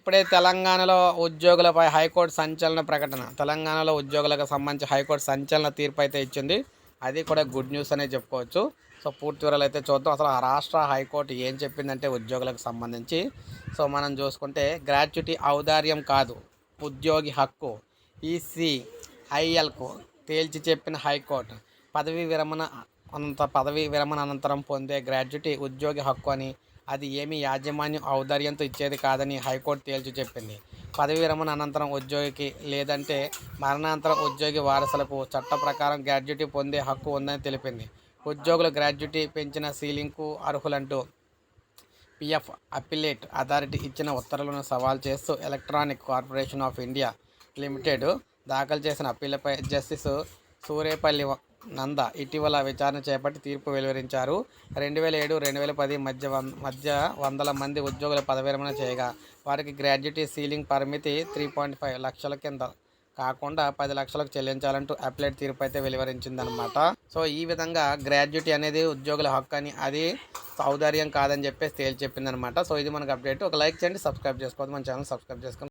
ఇప్పుడే తెలంగాణలో ఉద్యోగులపై హైకోర్టు సంచలన ప్రకటన. తెలంగాణలో ఉద్యోగులకు సంబంధించి హైకోర్టు సంచలన తీర్పు అయితే ఇచ్చింది. అది కూడా గుడ్ న్యూస్ అనే చెప్పుకోవచ్చు. సో పూర్తి వివరాలు అయితే చూద్దాం. అసలు ఆ రాష్ట్ర హైకోర్టు ఏం చెప్పిందంటే ఉద్యోగులకు సంబంధించి. సో మనం చూసుకుంటే గ్రాట్యుటీ ఔదార్యం కాదు ఉద్యోగి హక్కు. ఈసీ ఐఎల్కు తేల్చి చెప్పిన హైకోర్టు పదవీ విరమణ అనంత పదవీ విరమణ అనంతరం పొందే గ్రాడ్యుటీ ఉద్యోగి హక్కు అని అది ఏమి యాజమాన్యం ఔదార్యంతో ఇచ్చేది కాదని హైకోర్టు తేల్చి చెప్పింది. పదవీ విరమణ అనంతరం ఉద్యోగికి లేదంటే మరణాంతరం ఉద్యోగి వారసులకు చట్ట ప్రకారం గ్రాడ్యుటీ పొందే హక్కు ఉందని తెలిపింది. ఉద్యోగులు గ్రాడ్యుటీ పెంచిన సీలింగ్కు అర్హులంటూ పిఎఫ్ అపిలేట్ అథారిటీ ఇచ్చిన ఉత్తర్వులను సవాల్ చేస్తూ electronic corporation of India limited దాఖలు చేసిన అప్పీలపై జస్టిస్ సూరేపల్లి నంద ఇటీవల విచారణ చేపట్టి తీర్పు వెలువరించారు. రెండు వేల ఏడు రెండు వేల పది మధ్య వం- మధ్య వందల మంది ఉద్యోగుల పదవిరమణ చేయగా వారికి గ్రాడ్యుటీ సీలింగ్ పరిమితి త్రీ పాయింట్ ఫైవ్ లక్షల కింద. కాకుండా పది లక్షలకు చెల్లించాలంటూ అప్లైడ్ తీర్పు అయితే వెలువరించిందనమాట సో ఈ విధంగా గ్రాడ్యుటీ అనేది ఉద్యోగుల హక్కు అని అది సౌదర్యం కాదని చెప్పేసి తేల్చి చెప్పిందనమాట సో ఇది మనకు అప్డేట్. ఒక లైక్ చేయండి సబ్స్క్రైబ్ చేసుకోవద్దు. మన ఛానల్ సబ్స్క్రైబ్ చేసుకోండి.